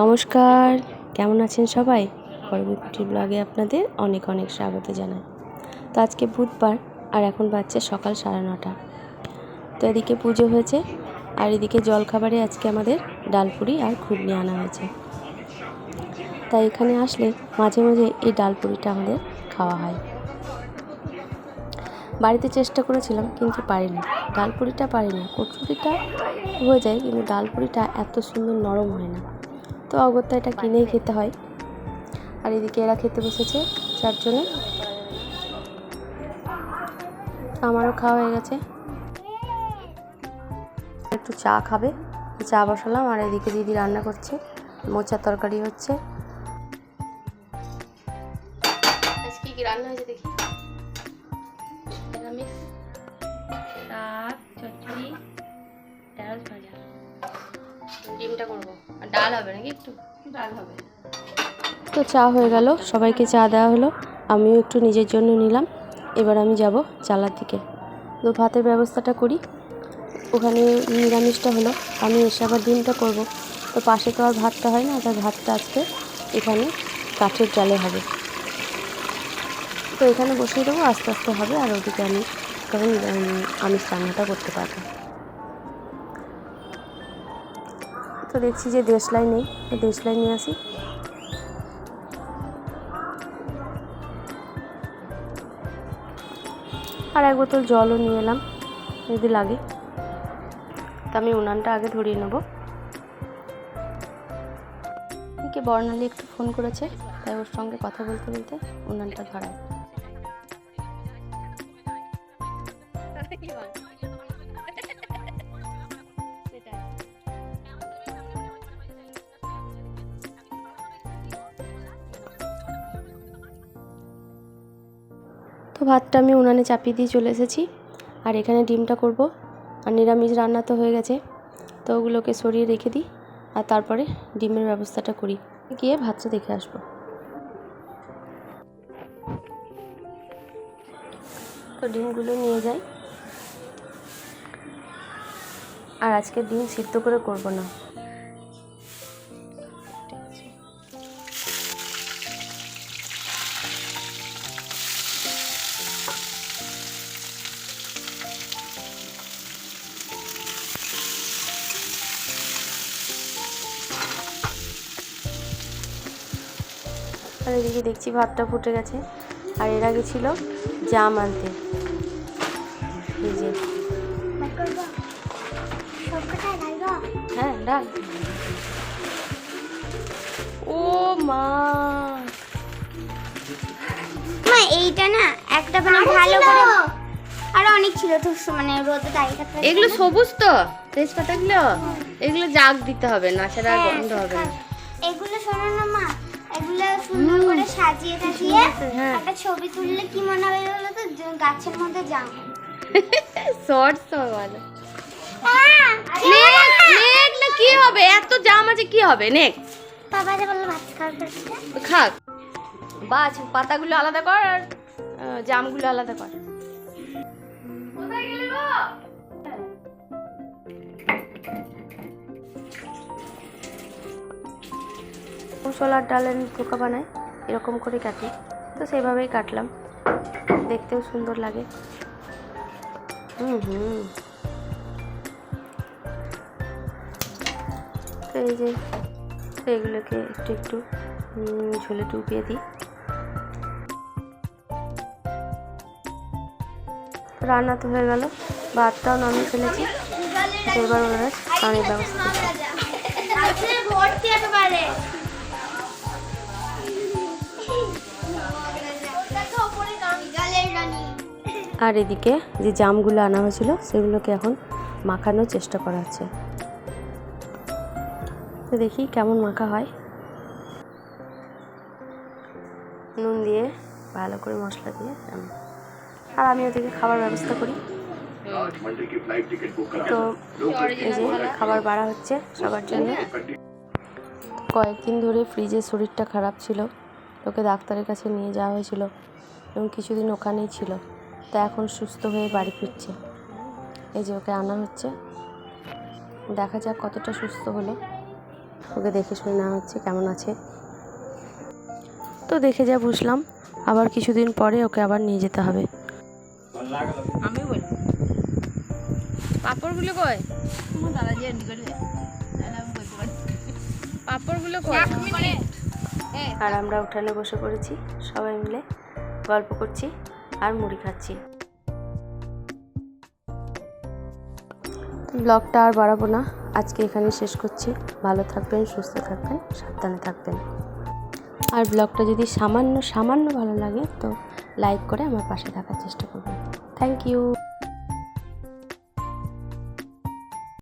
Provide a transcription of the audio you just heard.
নমস্কার, কেমন আছেন সবাই? করবিকুটি ব্লগে আপনাদের অনেক অনেক স্বাগত জানাই। তো আজকে বুধবার, আর এখন বাজছে সকাল সাড়ে নটা। তো এদিকে পুজো হয়েছে, আর এদিকে জলখাবারে আজকে আমাদের ডালপুরি আর ঘুগনি আনা হয়েছে। তাই এখানে আসলে মাঝে মাঝে এই ডালপুরিটা আমাদের খাওয়া হয়। বাড়িতে চেষ্টা করেছিলাম, কিন্তু পারিনি। ডালপুরিটা পারি না কচুরিটা হয়ে যায়, কিন্তু ডালপুরিটা এত সুন্দর নরম হয় না। তো অগত্যা এটা কিনেই খেতে হয়। আর এদিকে এরা খেতে বসেছে চারজনে। আমারও খাওয়া হয়ে গেছে। একটু চা খাবে চা বসালাম আর এদিকে দিদি রান্না করছে মোচার তরকারি হচ্ছে। আজকে কি রান্না হয়েছে দেখি? শাক ডাল হবে নাকি একটু? ডাল হবে। তো চা হয়ে গেল সবাইকে চা দেওয়া হলো। আমিও একটু নিজের জন্য নিলাম। এবার আমি যাব চালার দিকে। তো ভাতের ব্যবস্থাটা করি। ওখানে নিরামিষটা হলো। আমি এসে আবার ডিমটা করব। তো পাশে তো আর ভাতটা হয় না তাই ভাতটা আজকে এখানে কাঠের জালে হবে। তো এখানে বসিয়ে দেবো আস্তে আস্তে হবে। আর ওদিকে আমি তখন আমিষ রান্নাটা করতে পারব। তো দেখছি যে দেশলাই নেই, তো দেশলাই নিয়ে আসি। আর এক বোতল জলও নিয়ে এলাম, যদি লাগে। তো আমি উনানটা আগে ধরিয়ে নেব। এদিকে বর্ণালী একটু ফোন করেছে, তাই ওর সঙ্গে কথা বলতে বলতে উনানটা ধরায়। তো ভাতটা আমি উনানে চাপিয়ে দিয়ে চলে এসেছি। আর এখানে ডিমটা করব। আর নিরামিষ রান্না তো হয়ে গেছে। তো ওগুলোকে সরিয়ে রেখে দিই। আর তারপরে ডিমের ব্যবস্থাটা করি। গিয়ে ভাতটা দেখে আসব। তো ডিমগুলো নিয়ে যাই। আর আজকে ডিম সিদ্ধ করে করব না। আর এদিকে দেখছি ভাতটা ফুটে গেছে। আর এর আগে ছিল জাম আনতে। এই যে। হ্যাঁ ডাল। ও মা। মা এইটা না একটা মানে ভালো করে আরও অনেক ছিল তো মানে রোদে দাঁড়িয়ে থাকতে এগুলো সবুজ তো তেজপাতাগুলো এগুলো জাগ দিতে হবে না ছাড়া আর হ্যাঁ, গন্ধ হবে না। এগুলো শোনো না মা এগুলো সুন্দর করে সাজিয়ে টাজিয়ে হ্যাঁ। একটা ছবি তুললে কি মনে হবে বলো তো? গাছের মধ্যে জাম শর্টস তো ভালো হ্যাঁ, নেক নেক না কি হবে? এত জাম আছে কি হবে? নেক বাবা যে বলল ভাত খাওয়ার খাক। বাছ পাতাগুলো আলাদা কর আর জামগুলো আলাদা কর। কোথায় গেলে গো? ছোলার ডালের পোকা বানায় এরকম করে কাটি। তো সেইভাবেই কাটলাম। দেখতেও সুন্দর লাগে। হুম হুম তো এই যে, এগুলোকে একটু একটু ঝোলে ডুবিয়ে দিই। রান্না তো হয়ে গেল। ভাতটাও নামিয়ে ফেলেছি। এবার ওনারা পানির ব্যবস্থা আর এদিকে যে জামগুলো আনা হয়েছিল, সেগুলোকে এখন মাখানোর চেষ্টা করা হচ্ছে। তো দেখি কেমন মাখা হয়। নুন দিয়ে ভালো করে মশলা দিয়ে আর আমি ওদিকে খাবার ব্যবস্থা করি। তো এই যে খাবার বাড়া হচ্ছে সবার জন্য। কয়েকদিন ধরে ফ্রিজের শরীরটা খারাপ ছিল, ওকে ডাক্তারের কাছে নিয়ে যাওয়া হয়েছিল এবং কিছুদিন ওখানেই ছিল। তা এখন সুস্থ হয়ে বাড়ি ফিরছে। এই যে ওকে আনা হচ্ছে। দেখা যাক কতটা সুস্থ হলো। ওকে দেখে শুনে নেওয়া হচ্ছে কেমন আছে। তো দেখে যা বুঝলাম আবার কিছুদিন পরে ওকে আবার নিয়ে যেতে হবে। আমি বলি পাপড়গুলো কই? তোমার দাদা যে এন্ড করবে তাহলে আমি বলতে পারি পাপড়গুলো আর আমরা উঠানে বসে পড়েছি সবাই মিলে গল্প করছি। আর মুড়ি খাচ্ছি। ব্লগটা আর বাড়াবো না। আজকে এখানে শেষ করছি। ভালো থাকবেন, সুস্থ থাকবেন, সাবধানে থাকবেন। আর ব্লগটা যদি সামান্য সামান্য ভালো লাগে তো লাইক করে আমার পাশে থাকার চেষ্টা করবেন। Thank you